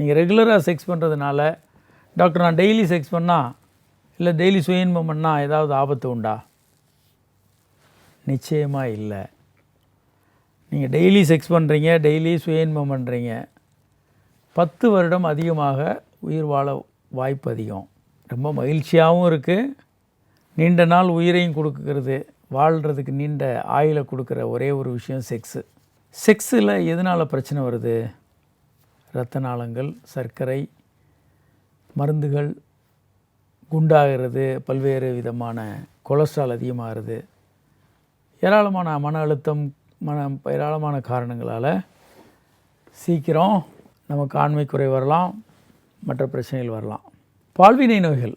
நீங்கள் ரெகுலராக செக்ஸ் பண்ணுறதுனால டாக்டர் நான் டெய்லி செக்ஸ் பண்ணால் இல்லை டெய்லி சுயன்பம் பண்ணால் ஏதாவது ஆபத்து உண்டா? நிச்சயமாக இல்லை. நீங்கள் டெய்லி செக்ஸ் பண்ணுறீங்க டெய்லி சுயன்பம் பண்ணுறீங்க பத்து வருடம் அதிகமாக உயிர் வாழ வாய்ப்பு அதிகம். ரொம்ப மகிழ்ச்சியாகவும் இருக்குது நீண்ட நாள் உயிரையும் கொடுக்குறது வாழ்கிறதுக்கு நீண்ட ஆயில கொடுக்குற ஒரே ஒரு விஷயம் செக்ஸு செக்ஸில் எதனால் பிரச்சனை வருது? இரத்த நாளங்கள் சர்க்கரை மருந்துகள் குண்டாகிறது பல்வேறு விதமான கொலஸ்ட்ரால் அதிகமாகிறது. ஏராளமான மன அழுத்தம் மன ஏராளமான காரணங்களால் சீக்கிரம் நமக்கு ஆண்மை குறை வரலாம் மற்ற பிரச்சனைகள் வரலாம். பால்வினை நோய்கள்.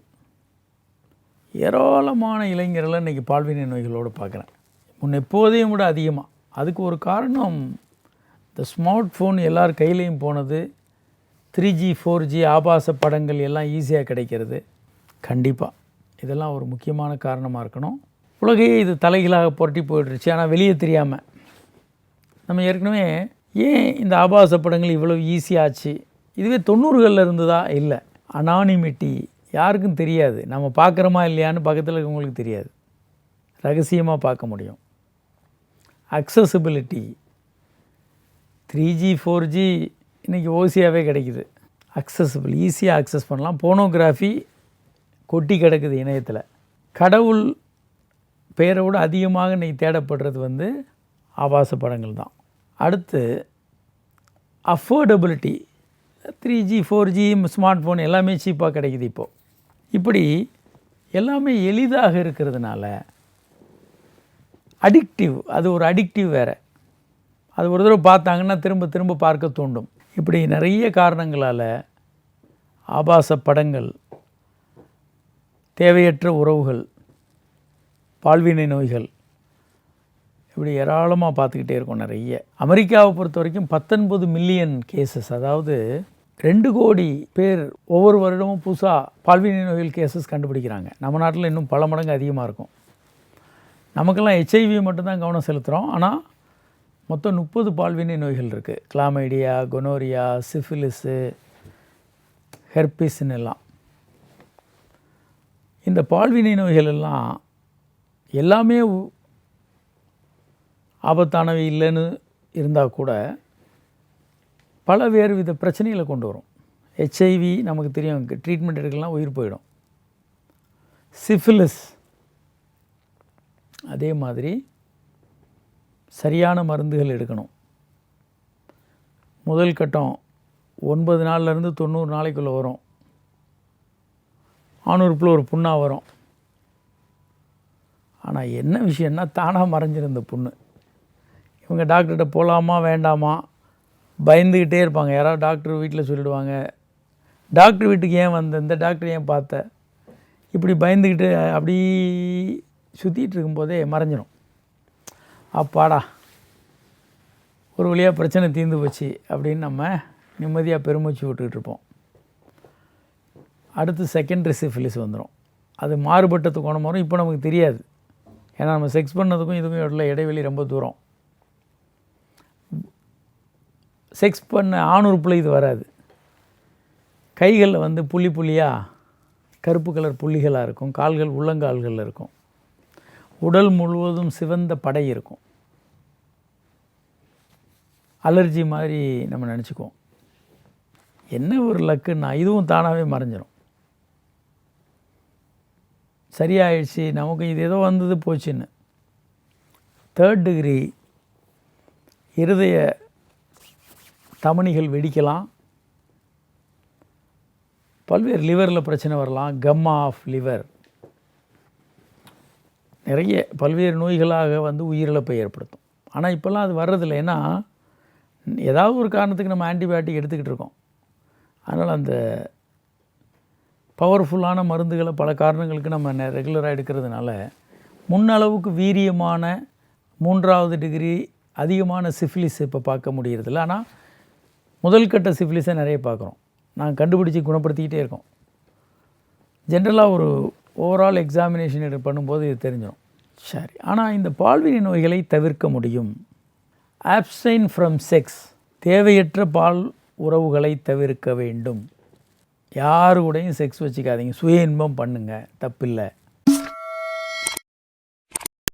ஏராளமான இளைஞர்களை இன்றைக்கி பால்வினை நோய்களோடு பார்க்குறேன். முன்ன எப்போதையும் விட அதிகமாக அதுக்கு ஒரு காரணம் இந்த ஸ்மார்ட் ஃபோன் எல்லார் கையிலையும் போனது த்ரீ ஜி ஃபோர் ஜி ஆபாச படங்கள் எல்லாம் ஈஸியாக கிடைக்கிறது. கண்டிப்பாக இதெல்லாம் ஒரு முக்கியமான காரணமாக இருக்கணும். உலகையே இது தலைகீழாக புரட்டி போயிட்டுருச்சு ஆனால் வெளியே தெரியாமல் நம்ம ஏற்கனவே ஏன் இந்த ஆபாச படங்கள் இவ்வளோ ஈஸியாச்சு இதுவே தொண்ணூறுகளில் இருந்ததா? இல்லை. அனானிமிட்டி யாருக்கும் தெரியாது. நம்ம பார்க்குறோமா இல்லையான்னு பக்கத்தில் இருக்கவங்களுக்கு தெரியாது. ரகசியமாக பார்க்க முடியும். Accessibility three G four G இன்றைக்கி ஓசியாகவே கிடைக்குது. அக்சஸபிள் ஈஸியாக அக்சஸ் பண்ணலாம். போனோகிராஃபி கொட்டி கிடக்குது இணையத்தில். கடவுள் பெயரை விட அதிகமாக இன்றைக்கி தேடப்படுறது வந்து ஆபாச படங்கள் தான். அடுத்து affordability three G four G smart phone எல்லாமே சீப்பாக கிடைக்குது இப்போது இப்படி எல்லாமே எளிதாக இருக்கிறதுனால அடிக்டிவ் அது ஒரு அடிக்டிவ் வேறு. அது ஒரு தடவை பார்த்தாங்கன்னா திரும்ப திரும்ப பார்க்க தூண்டும். இப்படி நிறைய காரணங்களால் ஆபாச படங்கள் தேவையற்ற உறவுகள் பால்வினை நோய்கள் இப்படி ஏராளமாக பார்த்துக்கிட்டே இருக்கோம் நிறைய. அமெரிக்காவை பொறுத்த வரைக்கும் பத்தொன்பது மில்லியன் கேசஸ் அதாவது ரெண்டு கோடி பேர் ஒவ்வொரு வருடமும் புதுசாக பால்வினை நோய்கள் கேசஸ் கண்டுபிடிக்கிறாங்க. நம்ம நாட்டில் இன்னும் பல மடங்கு அதிகமாக இருக்கும். நமக்கெல்லாம் ஹெச்ஐவி மட்டும்தான் கவனம் செலுத்துகிறோம் ஆனால் மொத்தம் முப்பது பால்வினை நோய்கள் இருக்குது கிளாமைடியா கொனோரியா சிஃபிலிஸு ஹெர்பிஸ்ன்னு எல்லாம். இந்த பால்வினை நோய்கள் எல்லாம் எல்லாமே ஆபத்தானவை இல்லைன்னு இருந்தால் கூட பல வேறு வித பிரச்சனைகளை கொண்டு வரும். ஹெச்ஐவி நமக்கு தெரியும் ட்ரீட்மெண்ட் எடுக்கலாம் உயிர் போயிடும். சிஃபிலிஸ் அதே மாதிரி சரியான மருந்துகள் எடுக்கணும். முதல் கட்டம் ஒன்பது நாள்லேருந்து தொண்ணூறு நாளைக்குள்ளே வரும். ஆணுறுப்பில் ஒரு புண்ணாக வரும். ஆனால் என்ன விஷயம்னா தானாக மறைஞ்சிருந்த புண்ணு. இவங்க டாக்டர்கிட்ட போகலாமா வேண்டாமா? பயந்துக்கிட்டே இருப்பாங்க. யாராவது டாக்டர் வீட்டில் சொல்லிடுவாங்க. டாக்டர் வீட்டுக்கு ஏன் வந்த? இந்த டாக்டர் ஏன் பார்த்த? இப்படி பயந்துக்கிட்டு அப்படி சுற்றிட்டு இருக்கும்போதே மறைஞ்சிடும் அப்பாடா ஒரு வழியாக பிரச்சனை தீர்ந்து போச்சு அப்படின்னு நம்ம நிம்மதியாக பெருமூச்சு விட்டுக்கிட்டு இருப்போம். அடுத்து செகண்டரி சிஃபிலிஸ் வந்துடும் அது மாறுபட்டது குணம் வரும் இப்போ நமக்கு தெரியாது. ஏன்னா நம்ம செக்ஸ் பண்ணதுக்கும் இதுக்கும் உள்ள இடைவெளி ரொம்ப தூரம். செக்ஸ் பண்ண ஆணுறுப்பில் இது வராது. கைகளில் வந்து புள்ளி புள்ளியாக கருப்பு கலர் புள்ளிகளாக இருக்கும். கால்கள் உள்ளங்கால்களில் இருக்கும். உடல் முழுவதும் சிவந்த படை இருக்கும். அலர்ஜி மாதிரி நம்ம நினச்சிக்குவோம். என்ன ஒரு லக்குன்னா இதுவும் தானாகவே மறைஞ்சிடும் சரியாயிடுச்சு நமக்கு இது ஏதோ வந்தது போச்சுன்னு. தேர்ட் டிகிரி இருதய தமனிகள் வெடிக்கலாம். பல்வேறு லிவரில் பிரச்சனை வரலாம். கம்மா ஆஃப் லிவர் நிறைய பல்வேறு நோய்களாக வந்து உயிரிழப்பை ஏற்படுத்தும். ஆனால் இப்போல்லாம் அது வர்றதில்லை. ஏன்னா ஏதாவது ஒரு காரணத்துக்கு நம்ம ஆன்டிபயோட்டிக் எடுத்துக்கிட்டு இருக்கோம். அதனால் அந்த பவர்ஃபுல்லான மருந்துகளை பல காரணங்களுக்கு நம்ம ரெகுலராக எடுக்கிறதுனால முன்னளவுக்கு வீரியமான மூன்றாவது டிகிரி அதிகமான சிஃபிலிஸ் இப்போ பார்க்க முடியறதில்ல. ஆனால் முதல் கட்ட சிஃபிலிஸை நிறைய பார்க்குறோம். நாங்கள் கண்டுபிடிச்சி குணப்படுத்திக்கிட்டே இருக்கோம். ஜென்ரலாக ஒரு ஓவரால் எக்ஸாமினேஷன் எடு பண்ணும்போது இது தெரிஞ்சிடும் சரி. ஆனால் இந்த பால்வினை நோய்களை தவிர்க்க முடியும். ஆப்சைன் ஃப்ரம் செக்ஸ் தேவையற்ற பால் உறவுகளை தவிர்க்க வேண்டும். யாரு கூடயும் செக்ஸ் வச்சுக்காதீங்க. சுய இன்பம் பண்ணுங்க. தப்பில்லை.